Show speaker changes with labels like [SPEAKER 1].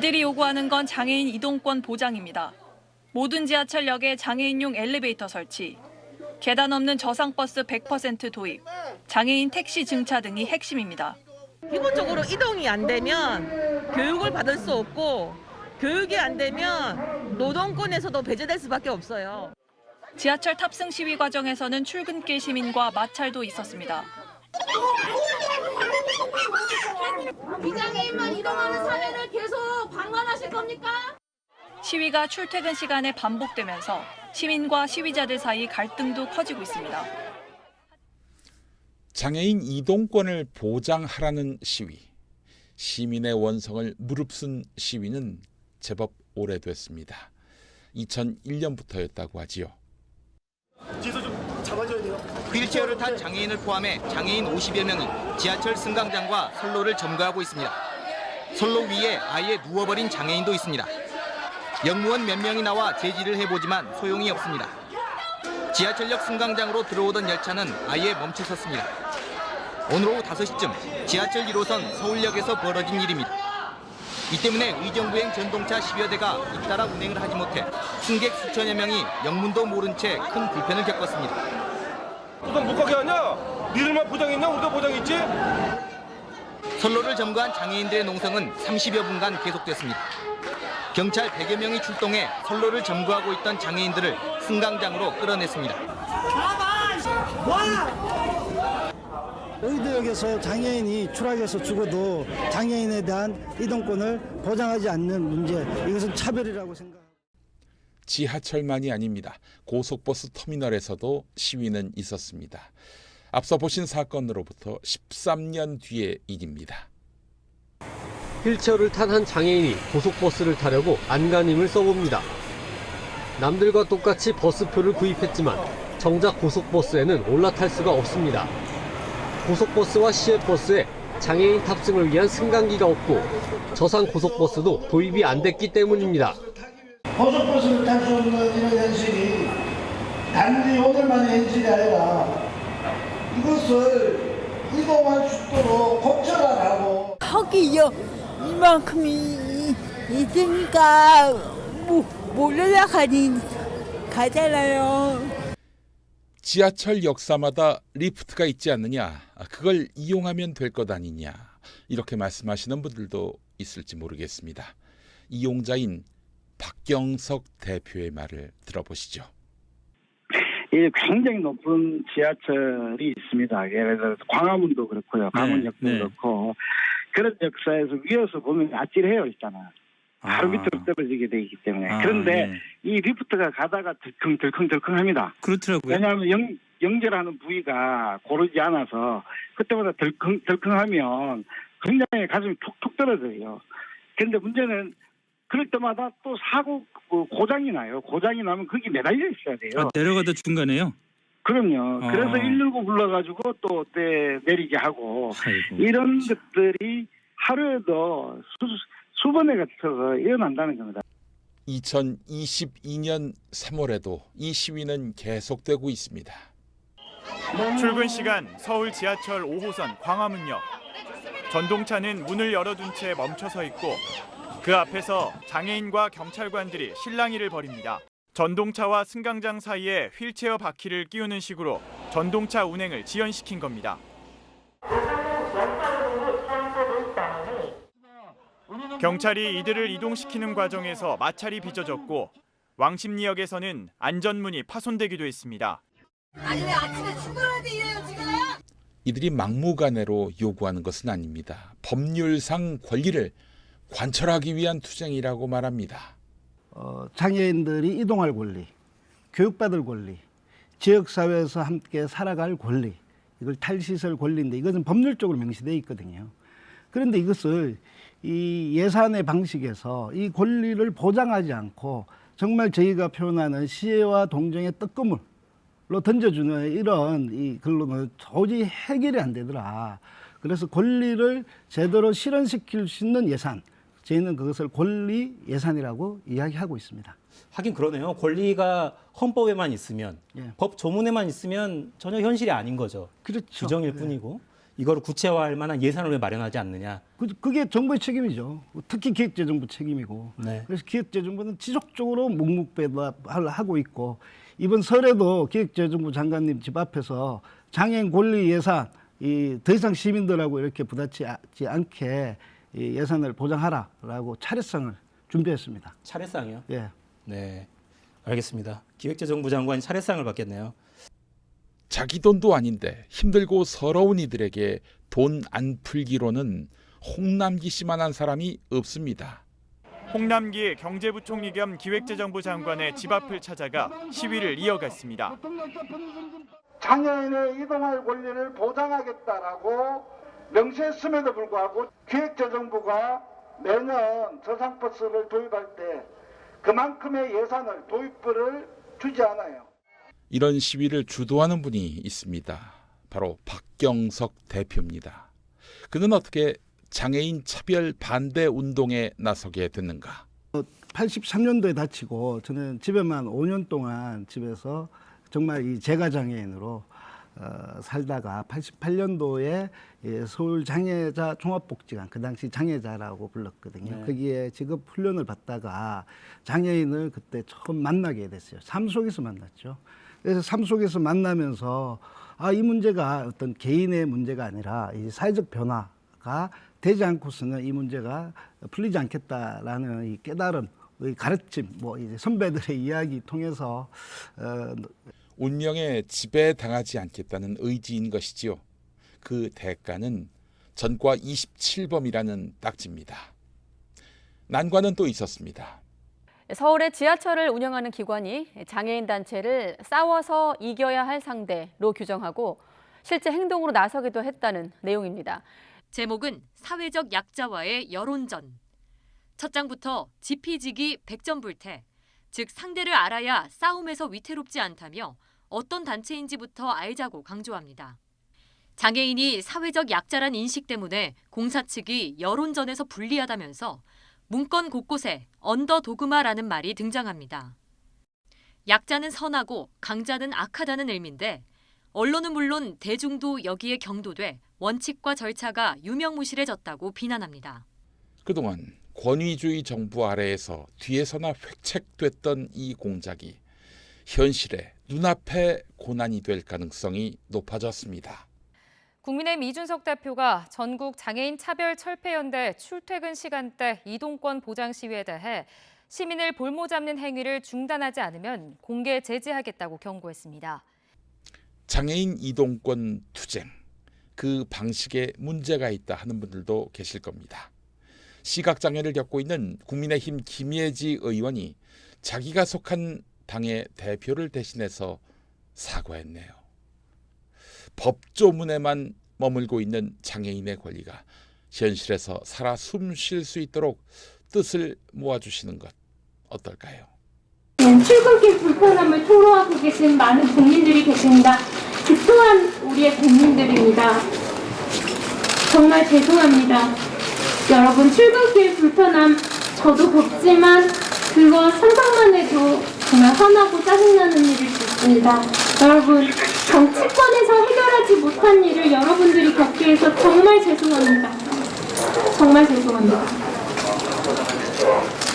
[SPEAKER 1] 이들이 요구하는 건 장애인 이동권 보장입니다. 모든 지하철역에 장애인용 엘리베이터 설치, 계단 없는 저상버스 100% 도입, 장애인 택시 증차 등이 핵심입니다.
[SPEAKER 2] 기본적으로 이동이 안 되면 교육을 받을 수 없고 교육이 안 되면 노동권에서도 배제될 수밖에 없어요.
[SPEAKER 1] 지하철 탑승 시위 과정에서는 출근길 시민과 마찰도 있었습니다.
[SPEAKER 3] 비장애인만 이동하는 사회를 계속 방관하실 겁니까?
[SPEAKER 1] 시위가 출퇴근 시간에 반복되면서 시민과 시위자들 사이 갈등도 커지고 있습니다.
[SPEAKER 4] 장애인 이동권을 보장하라는 시위. 시민의 원성을 무릅쓴 시위는 제법 오래됐습니다. 2001년부터였다고 하지요.
[SPEAKER 5] 뒤에서 좀 잡아줘야 돼요.
[SPEAKER 6] 휠체어를 탄 장애인을 포함해 장애인 50여 명이 지하철 승강장과 선로를 점거하고 있습니다. 선로 위에 아예 누워버린 장애인도 있습니다. 영무원 몇 명이 나와 제지를 해보지만 소용이 없습니다. 지하철역 승강장으로 들어오던 열차는 아예 멈춰섰습니다. 오늘 오후 5시쯤 지하철 1호선 서울역에서 벌어진 일입니다. 이 때문에 의정부행 전동차 10여 대가 잇따라 운행을 하지 못해 승객 수천여 명이 영문도 모른 채 큰 불편을 겪었습니다.
[SPEAKER 5] 보장 못 가게 하냐? 니들만 보장했냐? 우리도 보장했지?
[SPEAKER 6] 선로를 점거한 장애인들의 농성은 30여 분간 계속됐습니다. 경찰 100여 명이 출동해 선로를 점거하고 있던 장애인들을 승강장으로 끌어냈습니다.
[SPEAKER 7] 의도역에서 장애인이 추락해서 죽어도 장애인에 대한 이동권을 보장하지 않는 문제 이것은 차별이라고 생각합니다.
[SPEAKER 4] 지하철만이 아닙니다. 고속버스 터미널에서도 시위는 있었습니다. 앞서 보신 사건으로부터 13년 뒤의 일입니다.
[SPEAKER 8] 휠체어를 탄 한 장애인이 고속버스를 타려고 안간힘을 써봅니다. 남들과 똑같이 버스표를 구입했지만 정작 고속버스에는 올라탈 수가 없습니다. 고속버스와 시외버스에 장애인 탑승을 위한 승강기가 없고 저상 고속버스도 도입이 안 됐기 때문입니다.
[SPEAKER 7] 고속버스를 탈 수 없는 이런 현실이 단지 오늘만의 현실이 아니라 이것을 이동할 수 있도록 고쳐라라고
[SPEAKER 9] 거기요 이만큼이 있으니까 뭐, 못 올라가니 가잖아요.
[SPEAKER 4] 지하철 역사마다 리프트가 있지 않느냐. 아, 그걸 이용하면 될 것 아니냐. 이렇게 말씀하시는 분들도 있을지 모르겠습니다. 이용자인 박경석 대표의 말을 들어보시죠.
[SPEAKER 10] 이 굉장히 높은 지하철이 있습니다. 예를 들어서 광화문도 그렇고요. 강원역도
[SPEAKER 4] 네.
[SPEAKER 10] 그렇고 그런 역사에서 위에서 보면 아찔해요 있잖아요. 바로
[SPEAKER 4] 아.
[SPEAKER 10] 밑으로 떨어지게 돼 있기 때문에.
[SPEAKER 4] 아,
[SPEAKER 10] 그런데
[SPEAKER 4] 예.
[SPEAKER 10] 이 리프트가 가다가 덜컹 덜컹합니다.
[SPEAKER 4] 그렇더라고요.
[SPEAKER 10] 왜냐하면 영, 연결하는 부위가 고르지 않아서 그때마다 덜컹 덜컹하면 굉장히 가슴이 툭툭 떨어져요. 그런데 문제는 그럴 때마다 또 사고 그 고장이 나요. 고장이 나면 거기 매달려 있어야 돼요.
[SPEAKER 11] 내려가다 중간에요?
[SPEAKER 10] 그럼요.
[SPEAKER 11] 어.
[SPEAKER 10] 그래서 119 불러가지고 또때 내리게 하고
[SPEAKER 11] 아이고.
[SPEAKER 10] 이런 것들이 하루에도 수, 수번에 걸쳐서 일어난다는 겁니다.
[SPEAKER 4] 2022년 3월에도 이 시위는 계속되고 있습니다.
[SPEAKER 12] 출근 시간 서울 지하철 5호선 광화문역. 전동차는 문을 열어둔 채 멈춰서 있고 그 앞에서 장애인과 경찰관들이 실랑이를 벌입니다. 전동차와 승강장 사이에 휠체어 바퀴를 끼우는 식으로 전동차 운행을 지연시킨 겁니다. 경찰이 이들을 이동시키는 과정에서 마찰이 빚어졌고 왕십리역에서는 안전문이 파손되기도 했습니다.
[SPEAKER 3] 아니 왜 아침에 출근하는데 이래요 지금?
[SPEAKER 4] 이들이 막무가내로 요구하는 것은 아닙니다. 법률상 권리를 관철하기 위한 투쟁이라고 말합니다.
[SPEAKER 7] 어, 장애인들이 이동할 권리, 교육받을 권리, 지역사회에서 함께 살아갈 권리, 이걸 탈시설 권리인데 이것은 법률적으로 명시되어 있거든요. 그런데 이것을 이 예산의 방식에서 이 권리를 보장하지 않고 정말 저희가 표현하는 시혜와 동정의 뜨끔을로 던져주는 이런 이 글로는 도저히 해결이 안 되더라. 그래서 권리를 제대로 실현시킬 수 있는 예산, 저희는 그것을 권리 예산이라고 이야기하고 있습니다.
[SPEAKER 11] 하긴 그러네요. 권리가 헌법에만 있으면
[SPEAKER 7] 예.
[SPEAKER 11] 법 조문에만 있으면 전혀 현실이 아닌 거죠.
[SPEAKER 7] 그렇죠.
[SPEAKER 11] 규정일
[SPEAKER 7] 네.
[SPEAKER 11] 뿐이고 이거를 구체화할 만한 예산을 왜 마련하지 않느냐.
[SPEAKER 7] 그- 그게 정부의 책임이죠. 특히 기획재정부 책임이고.
[SPEAKER 11] 네.
[SPEAKER 7] 그래서 기획재정부는 지속적으로 묵묵배답을 하고 있고 이번 설에도 기획재정부 장관님 집 앞에서 장애인 권리 예산 이 더 이상 시민들하고 이렇게 부딪히지 않게 이 예산을 보장하라라고 차례상을 준비했습니다.
[SPEAKER 11] 차례상이요?
[SPEAKER 7] 예.
[SPEAKER 11] 네. 알겠습니다. 기획재정부 장관이 차례상을 받겠네요.
[SPEAKER 4] 자기 돈도 아닌데 힘들고 서러운 이들에게 돈 안 풀기로는 홍남기 씨만한 사람이 없습니다.
[SPEAKER 12] 홍남기 경제부총리 겸 기획재정부 장관의 집 앞을 찾아가 시위를 이어갔습니다.
[SPEAKER 10] 장애인의 이동할 권리를 보장하겠다라고 명시했음에도 불구하고 기획재정부가 매년 저상버스를 도입할 때 그만큼의 예산을 도입부를 주지 않아요.
[SPEAKER 4] 이런 시위를 주도하는 분이 있습니다. 바로 박경석 대표입니다. 그는 어떻게 장애인 차별 반대 운동에 나서게 됐는가?
[SPEAKER 7] 83년도에 다치고 저는 집에만 5년 동안 집에서 정말 이 재가 장애인으로 어, 살다가 88년도에 예, 서울 장애자 종합복지관 그 당시 장애자라고 불렀거든요.
[SPEAKER 11] 네.
[SPEAKER 7] 거기에 직업 훈련을 받다가 장애인을 그때 처음 만나게 됐어요. 삶 속에서 만났죠. 그래서 삶 속에서 만나면서 아 이 문제가 어떤 개인의 문제가 아니라 이 사회적 변화가 되지 않고서는 이 문제가 풀리지 않겠다라는 이 깨달음, 이 가르침, 뭐 이제 선배들의 이야기 통해서 어,
[SPEAKER 4] 운명에 지배당하지 않겠다는 의지인 것이지요. 그 대가는 전과 27범이라는 딱지입니다. 난관은 또 있었습니다.
[SPEAKER 13] 서울의 지하철을 운영하는 기관이 장애인 단체를 싸워서 이겨야 할 상대로 규정하고 실제 행동으로 나서기도 했다는 내용입니다.
[SPEAKER 14] 제목은 사회적 약자와의 여론전. 첫 장부터 지피지기 백전불태, 즉 상대를 알아야 싸움에서 위태롭지 않다며 어떤 단체인지부터 알자고 강조합니다. 장애인이 사회적 약자란 인식 때문에 공사 측이 여론전에서 불리하다면서 문건 곳곳에 언더 도그마라는 말이 등장합니다. 약자는 선하고 강자는 악하다는 의미인데 언론은 물론 대중도 여기에 경도돼 원칙과 절차가 유명무실해졌다고 비난합니다.
[SPEAKER 4] 그동안 권위주의 정부 아래에서 뒤에서나 획책됐던 이 공작이 현실에 눈앞에 고난이 될 가능성이 높아졌습니다.
[SPEAKER 15] 국민의힘 이준석 대표가 전국 장애인 차별 철폐 연대 출퇴근 시간대 이동권 보장 시위에 대해 시민을 볼모 잡는 행위를 중단하지 않으면 공개 제지하겠다고 경고했습니다.
[SPEAKER 4] 장애인 이동권 투쟁 그 방식에 문제가 있다 하는 분들도 계실 겁니다. 시각 장애를 겪고 있는 국민의힘 김예지 의원이 자기가 속한 당의 대표를 대신해서 사과했네요. 법조문에만 머물고 있는 장애인의 권리가 현실에서 살아 숨 쉴 수 있도록 뜻을 모아주시는 것 어떨까요?
[SPEAKER 16] 출근길 불편함을 토로하고 계신 많은 국민들이 계십니다. 그 또한 우리의 국민들입니다. 정말 죄송합니다. 여러분 출근길 불편함 저도 겪지만 그거 상상만 해도 정말 화나고 짜증나는 일일 수 있습니다. 여러분, 정치권에서 해결하지 못한 일을 여러분들이 겪게 해서 정말 죄송합니다. 정말 죄송합니다.